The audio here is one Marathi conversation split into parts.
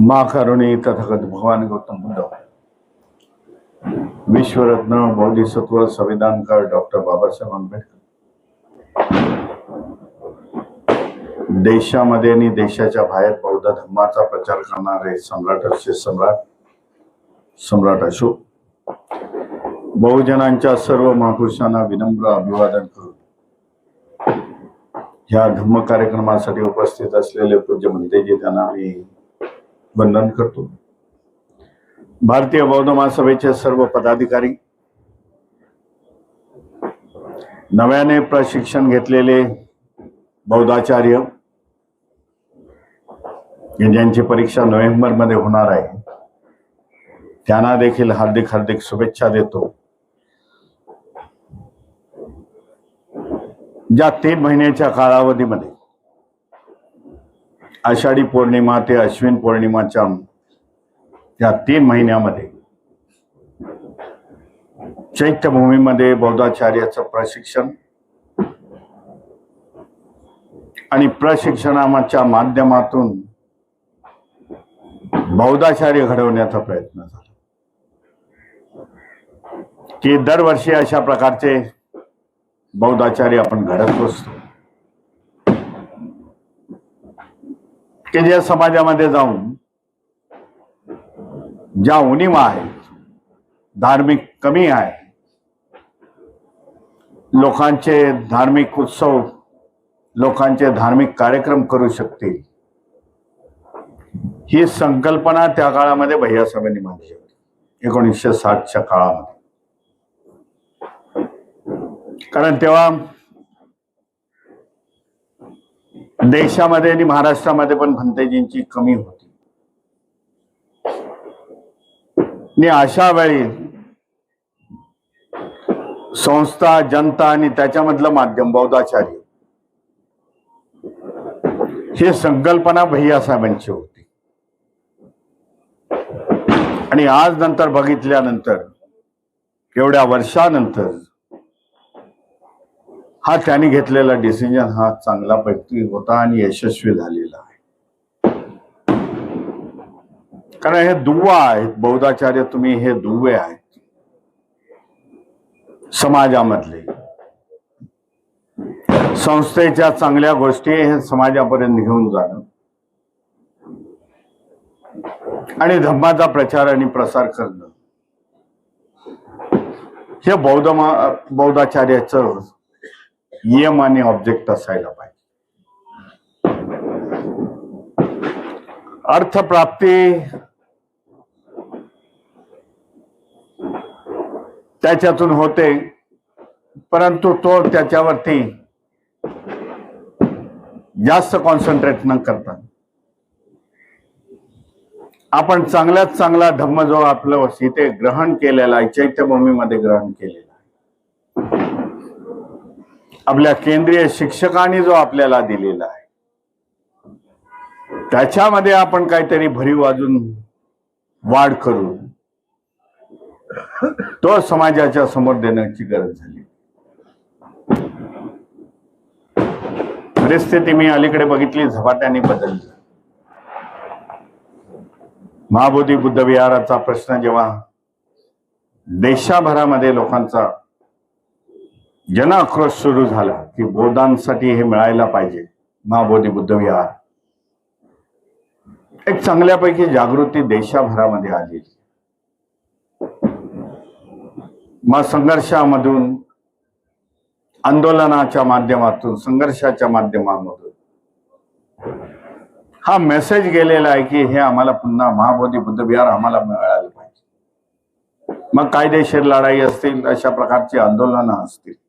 महाकारुणी तथागत भगवान गौतम बुद्ध। विश्वरत्न बौद्धिसत्व संविधानकार डॉक्टर बाबासाहेब आंबेडकर। देशामध्ये आणि देशाच्या बाहेर बौद्ध धर्माचा प्रचार करणारे सम्राट असे सम्राट सम्राट अशोक। बहुजनांच्या सर्व महापुरुषांना विनम्र अभिवादन करून ह्या धम्म कार्यक्रमासाठी उपस्थित असलेले पूज्य म्हणतेजी त्यांना मी वंदन करतो. भारतीय बौद्ध महासभेचे सर्व पदाधिकारी नव्याने प्रशिक्षण घेतलेले बौद्धाचार्य ज्यांची परीक्षा नोव्हेंबरमध्ये होणार आहे त्यांना देखील हार्दिक हार्दिक शुभेच्छा देतो. ज्या तीन महिन्याच्या कालावधीमध्ये आषाढी पौर्णिमा ते अश्विन पौर्णिमाच्या या तीन महिन्यामध्ये चैत्यभूमीमध्ये बौद्धाचार्याचं प्रशिक्षण आणि प्रशिक्षणाच्या माध्यमातून बौद्धाचार्य घडवण्याचा प्रयत्न झाला. की दरवर्षी अशा प्रकारचे बौद्धाचार्य आपण घडत असतो की ज्या समाजामध्ये जाऊन ज्या उणीवा आहेत धार्मिक कमी आहे लोकांचे धार्मिक उत्सव लोकांचे धार्मिक कार्यक्रम करू शकतील ही संकल्पना त्या काळामध्ये भैयासाहेबांनी मांडली होती एकोणीसशे साठच्या काळामध्ये. कारण तेव्हा देशामध्ये आणि महाराष्ट्रामध्ये पण भंतेजींची कमी होती. आणि अशा वेळी संस्था जनता आणि त्याच्यामधलं माध्यम बौद्धाचार्य ही संकल्पना भैयासाहेबांची होती. आणि आज नंतर बघितल्यानंतर एवढ्या वर्षानंतर हा त्याने घेतलेला डिसिजन हा चांगला पैकी होता आणि यशस्वी झालेला आहे. कारण हे दुवा आहेत बौद्धाचार्य तुम्ही हे दुवे आहेत. समाजामधले. संस्थेच्या चांगल्या गोष्टी हे समाजापर्यंत घेऊन जाणं. आणि धम्माचा प्रचार आणि प्रसार करणं. हे बौद्ध बौद्धाचार्याचं नियम आणि ऑब्जेक्ट असायला पाहिजे. अर्थप्राप्ती त्याच्यातून होते परंतु तो त्याच्यावरती जास्त कॉन्सन्ट्रेट न करता. आपण चांगल्यात चांगला धम्म जो आपलं इथे ग्रहण केलेला आहे चैत्यभूमीमध्ये ग्रहण केलेला आपल्या केंद्रीय शिक्षकांनी जो आपल्याला दिलेला आहे त्याच्यामध्ये आपण काहीतरी भरीव अजून वाढ करून तो समाजाच्या समोर देण्याची गरज झाली. परिस्थिती मी अलीकडे बघितली झपाट्याने बदलली. महाबोधी बुद्ध विहाराचा प्रश्न जेव्हा देशाभरामध्ये लोकांचा जन आक्रोश सुरू झाला की बौद्धांसाठी हे मिळायला पाहिजे. महाबोधी बुद्ध विहार. एक चांगल्यापैकी जागृती देशाभरामध्ये आली. मग संघर्षामधून आंदोलनाच्या माध्यमातून संघर्षाच्या माध्यमामधून. हा मेसेज गेलेला आहे की हे आम्हाला पुन्हा महाबोधी बुद्ध विहार आम्हाला मिळायला पाहिजे. मग कायदेशीर लढाई असतील अशा प्रकारची आंदोलनं असतील.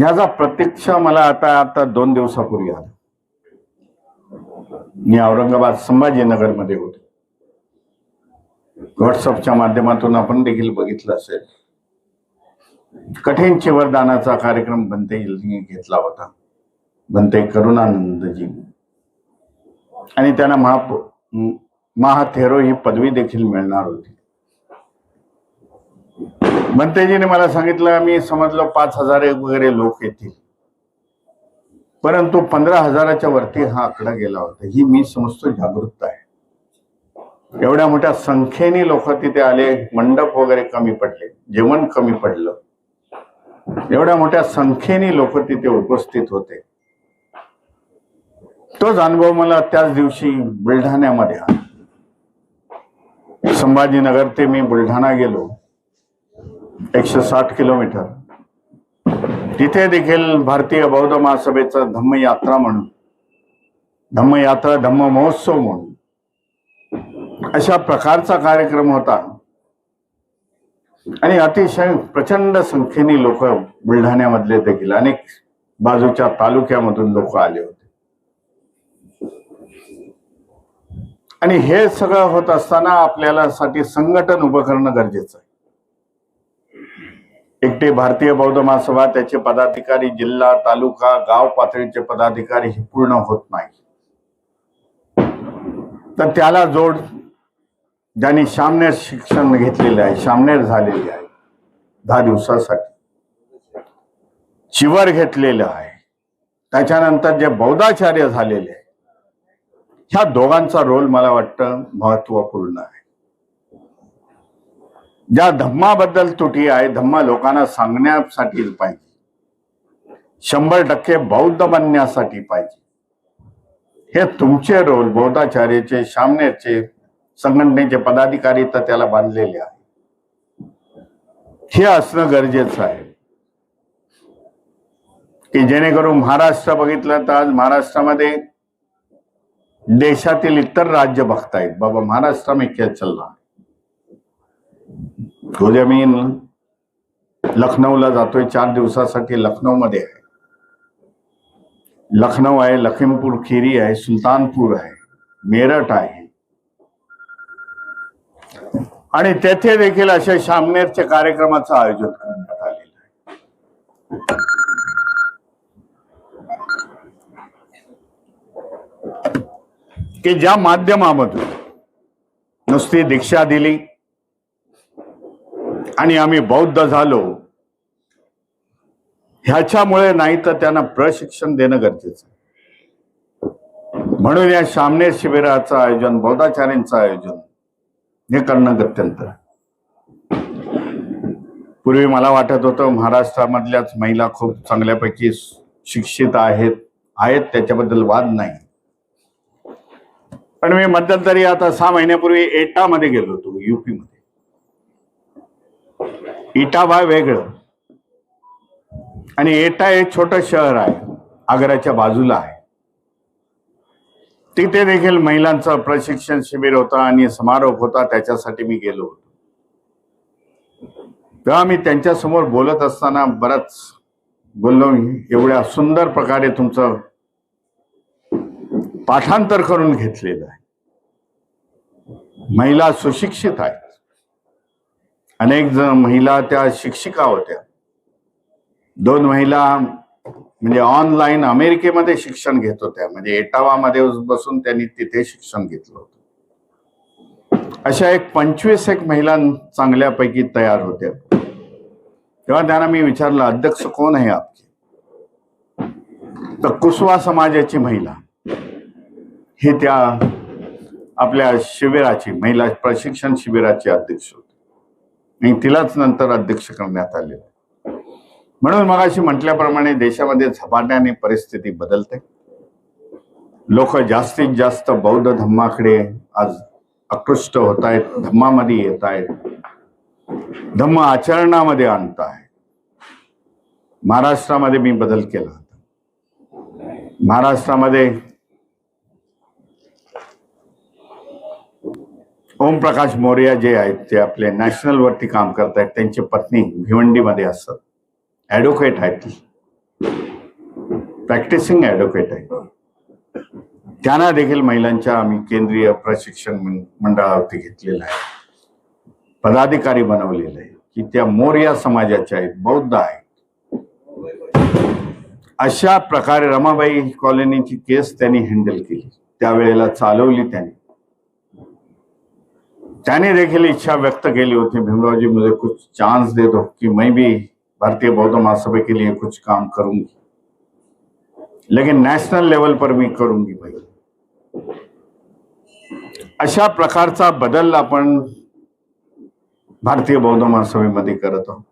ह्याचा प्रत्यक्ष मला आता आता दोन दिवसापूर्वी आला. मी औरंगाबाद संभाजीनगरमध्ये होतो. व्हॉट्सअपच्या माध्यमातून आपण देखील बघितलं असेल. कठीण चिवरदानाचा कार्यक्रम बनते घेतला होता. बनते करुणानंदजी. आणि त्यांना महा महाथेरो ही पदवी देखील मिळणार होती. मंत्रीजीने मला सांगितलं मी समजलं पाच हजार एक वगैरे लोक येतील. परंतु पंधरा हजाराच्या वरती हा आकडा गेला होता. ही मी समजतो जागृतता आहे. एवढ्या मोठ्या संख्येने लोक तिथे आले मंडप वगैरे कमी पडले जेवण कमी पडलं. एवढ्या मोठ्या संख्येने लोक तिथे उपस्थित होते. तोच अनुभव मला त्याच दिवशी बुलढाण्यामध्ये आला. संभाजीनगर ते मी बुलढाणा गेलो. एकशे साठ किलोमीटर. तिथे देखील भारतीय बौद्ध महासभेचा धम्मयात्रा म्हणून धम्मयात्रा धम्म महोत्सव म्हणून अशा प्रकारचा कार्यक्रम होता. आणि अतिशय प्रचंड संख्येने लोक बुलढाण्यामधले देखील अनेक बाजूच्या तालुक्यामधून लोक आले होते. आणि हे सगळं होत असताना आपल्याला साठी संघटन उभं करणं गरजेचं आहे. एकटे भारतीय बौद्ध महासभा त्याचे पदाधिकारी जिल्हा तालुका गाव पातळीचे पदाधिकारी हे पूर्ण होत नाही. तर त्याला जोड ज्यांनी सामनेर शिक्षण घेतलेले आहे शामनेर झालेले आहे दहा दिवसासाठी. चिवर घेतलेलं आहे. त्याच्यानंतर जे बौद्धाचार्य झालेले आहे ह्या दोघांचा रोल मला वाटतं महत्त्वपूर्ण आहे. ज्या धम्माबद्दल तुटी आहे धम्मा लोकांना सांगण्यासाठी पाहिजे. शंभर टक्के बौद्ध बनण्यासाठी पाहिजे. हे तुमचे रोल बौद्धाचार्यचे सामन्याचे संघटनेचे पदाधिकारी तर त्याला बांधलेले आहे हे असणं गरजेचं आहे. की जेणेकरून महाराष्ट्र बघितलं तर आज महाराष्ट्रामध्ये देशातील इतर राज्य बघतायत. बाबा महाराष्ट्र में क्या चल रहा है उद्या मी लखनौला जातोय चार दिवसासाठी लखनौमध्ये आहे. लखनौ आहे लखीमपूर खिरी आहे सुलतानपूर आहे मेरठ आहे. आणि तेथे देखील अशा शामनेरच्या कार्यक्रमाचं आयोजन करण्यात आलेलं आहे. की ज्या माध्यमामधून नुसती दीक्षा दिली आणि आम्ही बौद्ध झालो. ह्याच्यामुळे नाही तर त्यांना प्रशिक्षण देणं गरजेचं म्हणून या सामने शिबिराचं आयोजन बौद्धाचार्यांचं आयोजन हे करणं गत्यंतर पूर्वी मला वाटत होतं महाराष्ट्रामधल्याच महिला खूप चांगल्यापैकी शिक्षित आहेत आहेत त्याच्याबद्दल वाद नाही. पण मी मध्यंतरी आता सहा महिन्यापूर्वी एटामध्ये गेलो होतो युपी मध्ये. इटावा वेगळं. आणि एटा हे छोट शहर आहे आग्र्याच्या बाजूला आहे. तिथे देखील महिलांचं प्रशिक्षण शिबिर होतं आणि समारोप होता त्याच्यासाठी मी गेलो होतो. तेव्हा मी त्यांच्यासमोर बोलत असताना बराच बोललो मी एवढ्या सुंदर प्रकारे तुमचं पाठांतर करून घेतलेलं आहे. महिला सुशिक्षित आहेत. अनेक जण महिला त्या शिक्षिका होत्या. दोन महिला म्हणजे ऑनलाईन अमेरिकेमध्ये शिक्षण घेत होत्या. म्हणजे एटावामध्ये बसून त्यांनी तिथे शिक्षण घेतलं होतं. अशा एक पंचवीस एक महिला चांगल्यापैकी तयार होत्या. तेव्हा त्यांना मी विचारलं अध्यक्ष कोण आहे आपके? तर कुसवा समाजाची महिला. ही त्या आपल्या शिबिराची महिला प्रशिक्षण शिबिराची अध्यक्ष होती. आणि तिलाच नंतर अध्यक्ष करण्यात आले. म्हणून मग अशी म्हटल्याप्रमाणे देशामध्ये झपाट्याने परिस्थिती बदलते. लोक जास्तीत जास्त बौद्ध धम्माकडे आज आकृष्ट होत आहेत धम्मामध्ये येत आहेत धम्म आचरणामध्ये आणत आहे महाराष्ट्रामध्ये मी बदल केला होता. महाराष्ट्रामध्ये ओमप्रकाश मोर्या जे आहेत ते आपले नॅशनलवरती काम करत आहेत त्यांची पत्नी भिवंडीमध्ये असतात ॲडव्होकेट आहेत प्रॅक्टिसिंग ॲडव्होकेट आहे त्यांना देखील महिलांच्या आम्ही केंद्रीय प्रशिक्षण मंडळावरती घेतलेलं आहे. पदाधिकारी बनवलेलं आहे. की त्या मोर्या समाजाच्या आहेत बौद्ध आहेत. अशा प्रकारे रमाबाई कॉलनीची केस त्यांनी हँडल केली. त्यावेळेला चालवली त्यांनी. त्याने देखील इच्छा व्यक्त केली होती भीमरावजी मुझे कुछ चान्स दे दो कि मैं भी भारतीय बौद्ध महासभा के लिए कुछ काम करूंगी। लेकिन नॅशनल लेवल पर मी करूंगी भाई। अशा प्रकारचा बदल आपण भारतीय बौद्ध महासभेमध्ये करत आहोत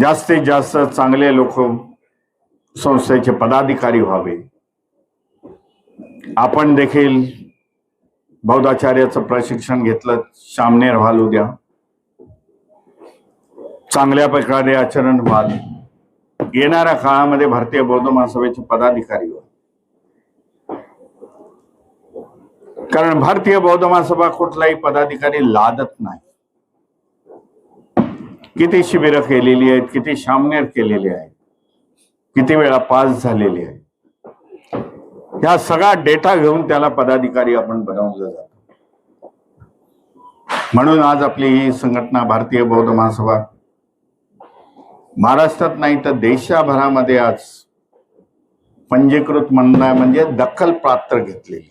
जास्तीत जास्त चांगले लोक संस्थेचे पदाधिकारी व्हावे आपण देखील बौद्धाचार्याचं प्रशिक्षण घेतलं. सामनेर व्हाल उद्या. चांगल्या प्रकारे आचरण व्हाल. येणाऱ्या काळामध्ये भारतीय बौद्ध महासभेचे पदाधिकारी व्हा कारण भारतीय बौद्ध महासभा कुठलाही पदाधिकारी लादत नाही. किती शिबिरं केलेली आहेत किती सामनेर केलेली आहेत किती वेळा पास झालेली आहे ह्या सगळा डेटा घेऊन त्याला पदाधिकारी आपण बनवलं जातो. म्हणून आज आपली ही संघटना भारतीय बौद्ध महासभा महाराष्ट्रात नाही तर देशाभरामध्ये आज पंजीकृत मंडळ म्हणजे दखल पात्र घेतलेली.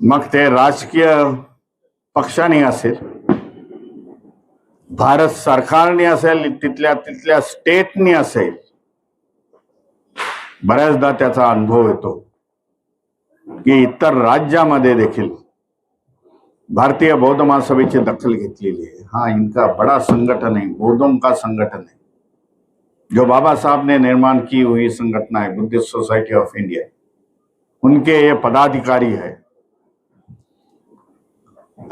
मग ते राजकीय पक्षाने असेल भारत सरकारने असेल तिथल्या तिथल्या स्टेटनी असेल बऱ्याचदा त्याचा अनुभव येतो की इतर राज्यामध्ये देखील भारतीय बौद्ध महासभेची दखल घेतलेली है हाँ इनका बड़ा संगठन है बौद्धों का संगठन है जो बाबा साहब ने निर्माण की हुई संगठना है बुद्धिस्ट सोसाइटी ऑफ इंडिया उनके ये पदाधिकारी है.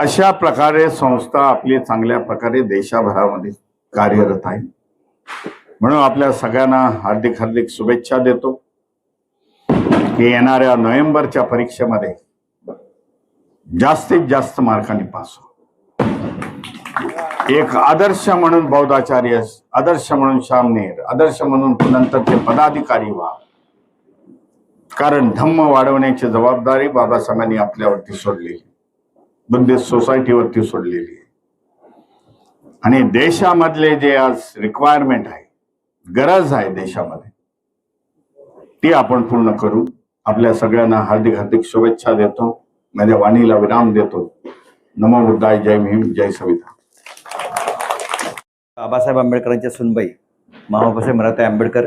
अशा प्रकारे संस्था आपली चांगल्या प्रकारे देशाभरामध्ये कार्यरत आहे. म्हणून आपल्या सगळ्यांना हार्दिक हार्दिक शुभेच्छा देतो. की येणाऱ्या नोव्हेंबरच्या परीक्षेमध्ये जास्तीत जास्त मार्कांनी पास हो एक आदर्श म्हणून बौद्धाचार्य आदर्श म्हणून श्यामनेर आदर्श म्हणून नंतर ते पदाधिकारी व्हा. कारण धम्म वाढवण्याची जबाबदारी बाबासाहेबांनी आपल्यावरती सोडलेली बुद्धिस्ट सोसायटीवरती सोडलेली आहे. आणि देशामधले जे आज रिक्वायरमेंट आहे गरज आहे देशामध्ये. ती आपण पूर्ण करू. आपल्या सगळ्यांना हार्दिक हार्दिक शुभेच्छा देतो. माझ्या वाणीला विराम देतो. नमो बुद्धाय जय भीम जय सविता. बाबासाहेब आंबेडकरांच्या सुनबाई महाबाबासाहेब मराठे आंबेडकर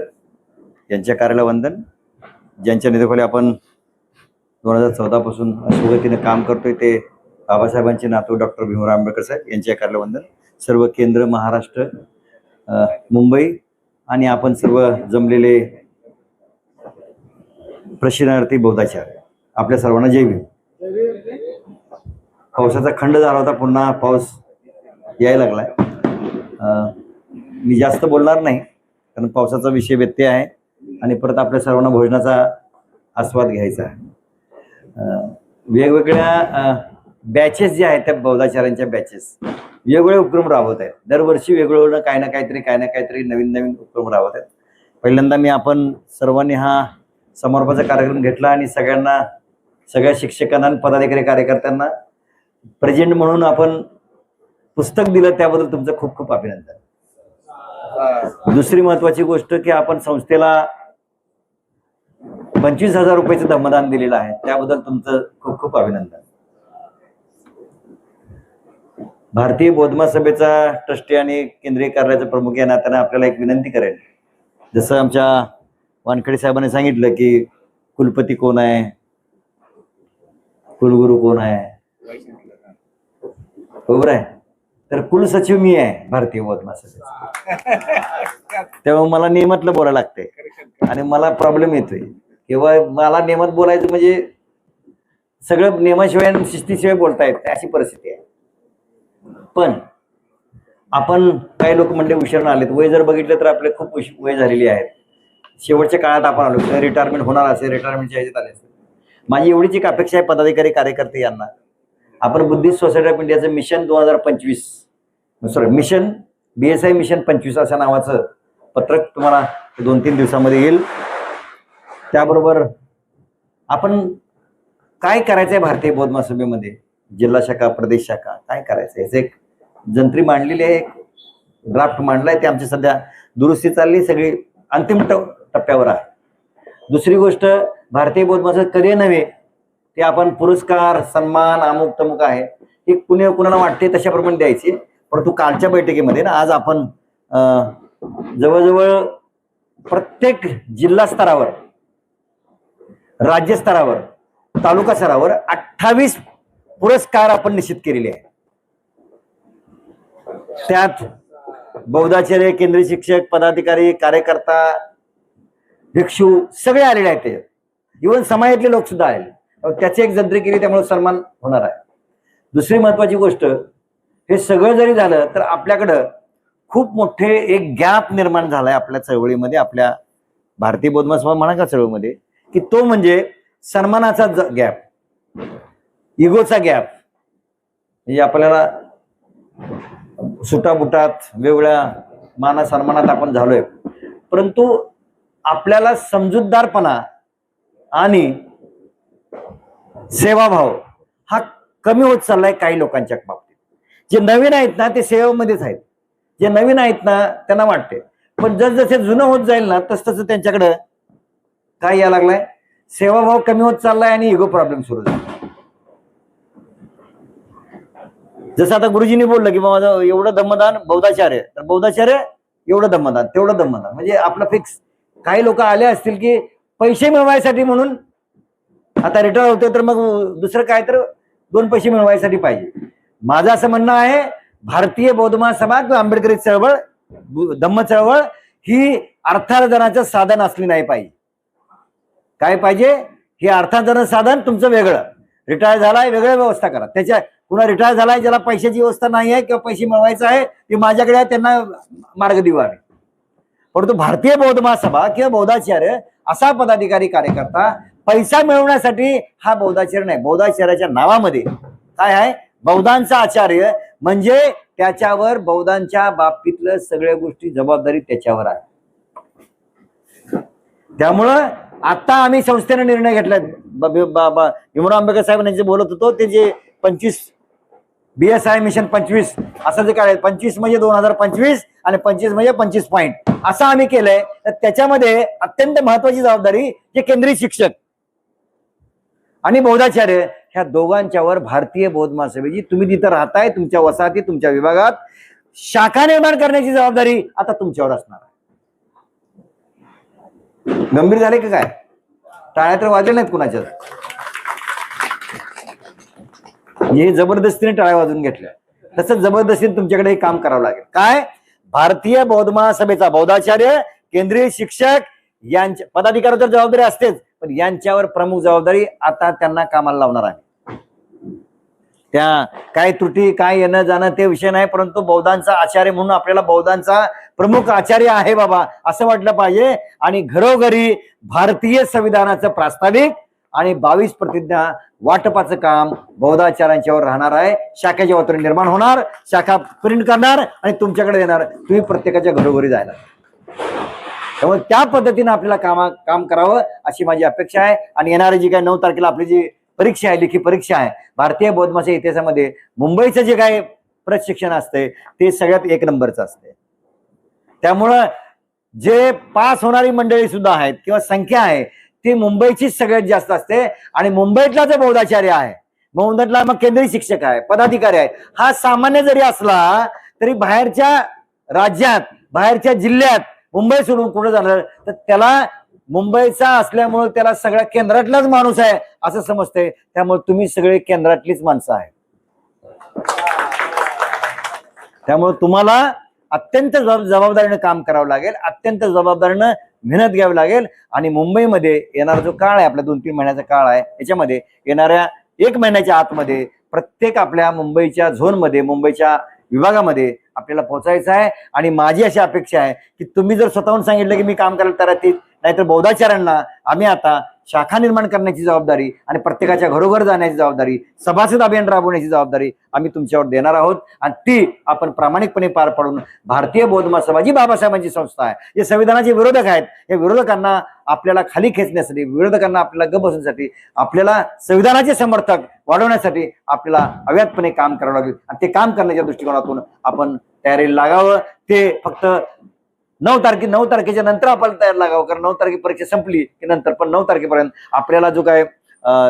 यांच्या कार्याला वंदन ज्यांच्या नेतृत्वाखाली आपण दोन हजार चौदापासून सुगतीनं काम करतोय ते बाबासाहेबांचे नातू डॉक्टर भीमराव आंबेडकर साहेब यांच्या कार्याला वंदन सर्व केंद्र महाराष्ट्र मुंबई आणि आपण सर्व जमलेले प्रशिक्षणार्थी बौद्धाचार्य आपल्या सर्वांना जय भीम. पावसाचा खंड झाला होता पुन्हा पाऊस यायला लागलाय. मी जास्त बोलणार नाही कारण पावसाचा विषय व्यत्यय आहे आणि परत आपल्या सर्वांना भोजनाचा आस्वाद घ्यायचा आहे. वेगवेगळ्या बॅचेस ज्या आहेत त्या बौद्धाचार्यांच्या बॅचेस वेगवेगळे उपक्रम राबवत आहेत. दरवर्षी वेगवेगळं काही ना काहीतरी काही ना काहीतरी नवीन नवीन उपक्रम राबवत आहेत. पहिल्यांदा मी आपण सर्वांनी हा समारोपाचा कार्यक्रम घेतला आणि सगळ्यांना सगळ्या शिक्षकांना आणि पदाधिकारी कार्यकर्त्यांना प्रेझेंट म्हणून आपण पुस्तक दिलं त्याबद्दल तुमचं खूप खूप अभिनंदन. दुसरी महत्वाची गोष्ट की आपण संस्थेला पंचवीस हजार रुपयाचं धम्मदान दिलेलं आहे. त्याबद्दल तुमचं खूप खूप अभिनंदन. भारतीय बौद्धमा सभेचा ट्रस्टी आणि केंद्रीय कार्यालयाचा प्रमुख या नात्याने आपल्याला एक विनंती करेल. जसं आमच्या वानखडे साहेबांनी सांगितलं की कुलपती कोण आहे? कुलगुरू कोण आहे? बरोबर आहे? तर कुलसचिव मी आहे भारतीय बौद्धमा सभेचा. तेव्हा मला नियमातलं बोलायला लागते आणि मला प्रॉब्लेम येतोय. किंवा मला नियमात बोलायचं म्हणजे सगळं नियमाशिवाय आणि शिस्तीशिवाय बोलता येत अशी परिस्थिती आहे. पण आपण काही लोक म्हणजे उशिरा आलेत. वय जर बघितलं तर आपले खूप उश- वय झालेली आहेत. शेवटच्या काळात आपण आलो रिटायरमेंट होणार असेल रिटायरमेंटच्या ह्याच्यात आले असेल. माझी एवढीच एक अपेक्षा आहे पदाधिकारी कार्यकर्ते यांना. आपण बुद्धिस्ट सोसायटी ऑफ इंडियाचं मिशन दोन हजार पंचवीस sorry mission B S I mission पंचवीस अशा नावाचं पत्रक तुम्हाला दोन तीन दिवसामध्ये येईल. त्याबरोबर आपण काय करायचं आहे भारतीय बौद्ध सभेमध्ये जिल्हा शाखा प्रदेश शाखा काय करायचं याचं एक जंत्री मांडलेली आहे ड्राफ्ट मांडलाय ते आमची सध्या दुरुस्ती चालली सगळी अंतिम टप्प्यावर आहे. दुसरी गोष्ट भारतीय बौद्ध माणसं कधी नव्हे ते आपण पुरस्कार सन्मान अमुक तमुक आहे हे कुणी कुणाला वाटते तशाप्रमाणे द्यायचे परंतु कालच्या बैठकीमध्ये ना आज आपण अं, जवळजवळ प्रत्येक जिल्हा स्तरावर राज्य स्तरावर तालुका स्तरावर अठ्ठावीस पुरस्कार आपण निश्चित केलेले आहे त्यात बौद्धाचार्य केंद्रीय शिक्षक पदाधिकारी कार्यकर्ता भिक्षू सगळे आलेले आहेत ते. इव्हन समाजातले लोक सुद्धा आले त्याची एक जंत्री केली त्यामुळे सन्मान होणार आहे. दुसरी महत्वाची गोष्ट हे सगळं जरी झालं तर आपल्याकडं खूप मोठे एक गॅप निर्माण झालाय आपल्या चळवळीमध्ये आपल्या भारतीय बौद्ध समाज म्हणा का चळवळीमध्ये की तो म्हणजे सन्मानाचा गॅप इगोचा गॅप म्हणजे आपल्याला सुटाबुटात वेगळ्या मानासन्मानात आपण झालोय. परंतु आपल्याला समजूतदारपणा आणि सेवाभाव हा कमी होत चाललाय काही लोकांच्या बाबतीत. जे नवीन आहेत ना ते सेवेमध्येच आहेत. जे नवीन आहेत ना त्यांना वाटते पण जसजसे जुनं होत जाईल ना तस तसं त्यांच्याकडं काय यायला लागलाय? सेवाभाव कमी होत चाललाय आणि इगो प्रॉब्लेम सुरू झाला. जसं आता गुरुजींनी बोललं की बाबा एवढं दम्मदान बौद्धाचार्य तर बौद्धाचार्य एवढं दम्मदान तेवढं दम्मदान म्हणजे आपलं फिक्स काही लोक आले असतील की पैसे मिळवायसाठी म्हणून आता रिटायर होते तर मग दुसरं काय तर दोन पैसे मिळवायसाठी पाहिजे. माझं असं म्हणणं आहे भारतीय बौद्ध समाज किंवा आंबेडकरी चळवळ धम्म चळवळ ही अर्थार्जनाचं साधन असली नाही पाहिजे. काय पाहिजे? हे अर्थार्जन साधन तुमचं वेगळं. रिटायर झालाय वेगळं व्यवस्था करा. त्याच्या कुणा रिटायर झालाय ज्याला पैशाची व्यवस्था नाही आहे किंवा पैसे मिळवायचं आहे ते माझ्याकडे आहे त्यांना मार्ग दिवावे परंतु भारतीय बौद्ध महासभा किंवा बौद्धाचार्य असा पदाधिकारी कार्यकर्ता पैसा मिळवण्यासाठी हा बौद्धाचार्य नाही बौद्धाचार्याच्या नावामध्ये काय आहे? बौद्धांचा आचार्य म्हणजे त्याच्यावर बौद्धांच्या बाबतीतलं सगळ्या गोष्टी जबाबदारी त्याच्यावर आहे. त्यामुळं आता आम्ही संस्थेने निर्णय घेतला भीमराव आंबेडकर साहेब यांचे बोलत होतो ते जे पंचवीस बी एस आय मिशन पंचवीस. असं जे काय पंचवीस म्हणजे दोन हजार पंचवीस आणि पंचवीस म्हणजे पंचवीस पॉईंट असं आम्ही केलंय. तर त्याच्यामध्ये अत्यंत महत्वाची जबाबदारी जे केंद्रीय शिक्षक आणि बौद्धाचार्य ह्या दोघांच्यावर भारतीय बौद्ध महासभेची तुम्ही तिथं राहताय तुमच्या वसाहती तुमच्या विभागात. शाखा निर्माण करण्याची जबाबदारी आता तुमच्यावर असणार आहे. गंभीर झाले का काय? टाळ्या तर वाजले नाहीत कुणाच्या? हे जबरदस्तीने टाळ्या वाजून घेतल्या. तसंच जबरदस्तीने तुमच्याकडे हे काम करावं लागेल. काय? भारतीय बौद्ध महासभेचा बौद्धाचार्य केंद्रीय शिक्षक यांच्या पदाधिकारी तर जबाबदारी असतेच पण यांच्यावर प्रमुख जबाबदारी आता त्यांना कामाला लावणार आहे त्या काय त्रुटी काय येणं जाणं ते विषय नाही परंतु बौद्धांचा आचार्य म्हणून आपल्याला बौद्धांचा प्रमुख आचार्य आहे बाबा असं वाटलं पाहिजे. आणि घरोघरी भारतीय संविधानाचं प्रास्ताविक आणि बावीस प्रतिज्ञा वाटपाचं काम बौद्धाचार्यांच्यावर राहणार आहे. शाखेच्या वतीने निर्माण होणार. शाखा प्रिंट करणार आणि तुमच्याकडे येणार. तुम्ही प्रत्येकाच्या घरोघरी जायला. त्यामुळे त्या पद्धतीने आपल्याला कामा काम करावं अशी माझी अपेक्षा आहे. आणि येणारी जी काही नऊ तारखेला आपली जी परीक्षा आहे लेखी परीक्षा आहे भारतीय बौद्धमाच्या इतिहासामध्ये मुंबईचं जे काय प्रशिक्षण असते ते सगळ्यात एक नंबरचं असते. त्यामुळं जे पास होणारी मंडळी सुद्धा आहेत किंवा संख्या आहे ती मुंबईचीच सगळ्यात जास्त असते. आणि मुंबईतला जो बौद्धाचार्य आहे मुंबईतला मग केंद्रीय शिक्षक आहे पदाधिकारी आहे हा सामान्य जरी असला तरी बाहेरच्या राज्यात बाहेरच्या जिल्ह्यात मुंबई सोडून कुठं जाणार? तर त्याला मुंबईचा असल्यामुळे त्याला सगळ्या केंद्रातलाच माणूस आहे असं समजते. त्यामुळे तुम्ही सगळे केंद्रातलीच माणसं आहे त्यामुळे तुम्हाला अत्यंत जबाब- जबाबदारीनं काम करावं लागेल. अत्यंत जबाबदारीनं मेहनत घ्यावी लागेल आणि मुंबईमध्ये येणारा जो काळ आहे आपला दोन तीन महिन्याचा काळ आहे याच्यामध्ये येणाऱ्या एक महिन्याच्या आतमध्ये प्रत्येक आपल्या मुंबईच्या झोनमध्ये मुंबईच्या विभागामध्ये आपल्याला पोहोचायचं आहे. आणि माझी अशी अपेक्षा आहे की तुम्ही जर स्वतःहून सांगितलं की मी काम करायला तयार आहे, नाहीतर बौद्धाचार्यांना आम्ही आता शाखा निर्माण करण्याची जबाबदारी आणि प्रत्येकाच्या घरोघर जाण्याची जबाबदारी सभासद अभियान राबवण्याची जबाबदारी आम्ही तुमच्यावर देणार आहोत. आणि ती आपण प्रामाणिकपणे पार पाडून भारतीय बौद्धमा महासभा जी बाबासाहेबांची संस्था आहे. जे संविधानाचे विरोधक आहेत या विरोधकांना आपल्याला खाली खेचण्यासाठी विरोधकांना आपल्याला गप बसण्यासाठी आपल्याला संविधानाचे समर्थक वाढवण्यासाठी आपल्याला अव्यातपणे काम करावं लागेल. आणि ते काम करण्याच्या दृष्टिकोनातून आपण तयारीला लागावं. ते फक्त नऊ तारखे नऊ तारखेच्या नंतर आपल्याला तयार लागावं कारण नऊ तारखे परीक्षा संपली की नंतर पण नऊ तारखेपर्यंत आपल्याला जो काय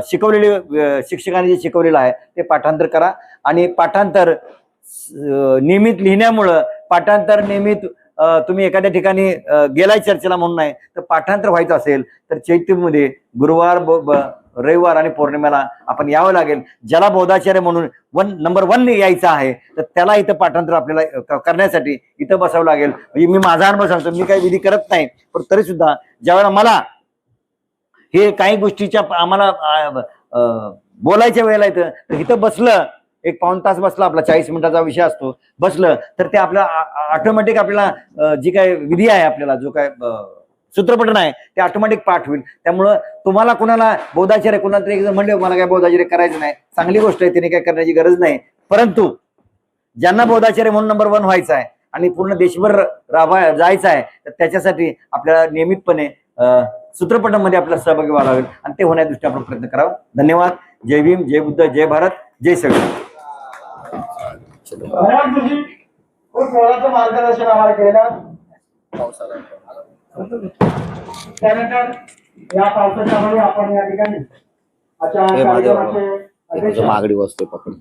शिकवलेले शिक्षकांनी जे शिकवलेलं आहे ते पाठांतर करा. आणि पाठांतर नियमित लिहिण्यामुळं पाठांतर नियमित तुम्ही एखाद्या ठिकाणी गेलाय चर्चेला म्हणून नाही तर पाठांतर व्हायचं असेल तर चैत्यमध्ये गुरुवार ब- ब- रविवार आणि पौर्णिमेला आपण यावं लागेल. ज्याला बौद्धाचार्य म्हणून वन नंबर वन यायचं आहे तर त्याला इथं पाठांतर आपल्याला करण्यासाठी इथं बसावं लागेल. म्हणजे मी माझा अनुभव सांगतो मी काही विधी करत नाही पण तरी सुद्धा ज्यावेळेला मला हे काही गोष्टीच्या आम्हाला बोलायच्या वेळेला येतं तर इथं बसलं एक पाऊन तास बसला आपला चाळीस मिनिटाचा विषय असतो बसलं तर ते आपल्या ऑटोमॅटिक आपल्याला जी काय विधी आहे आपल्याला जो काय सूत्रपठण आहे ते ऑटोमॅटिक पाठ होईल. त्यामुळं तुम्हाला कुणाला बौद्धाचार्य कुणाला तरी एक जण म्हणले मला काय बौद्धाचार्य करायचं नाही. चांगली गोष्ट आहे त्याने काय करण्याची गरज नाही. परंतु ज्यांना बौद्धाचार्य म्हणून नंबर वन व्हायचं आहे आणि पूर्ण देशभर राबा जायचं आहे तर त्याच्यासाठी आपल्याला नियमितपणे अं, सूत्रपटामध्ये आपल्याला सहभागी व्हावं लागेल आणि ते होण्या दृष्टी आपण प्रयत्न करावा. धन्यवाद. जय भीम जय बुद्ध जय भारत जय सगळे. मार्गदर्शन आम्हाला केलं. त्यानंतर या पावसाच्या मध्ये आपण या ठिकाणी आजच्या कार्यक्रमाचे मागडी वस्तू पकडून.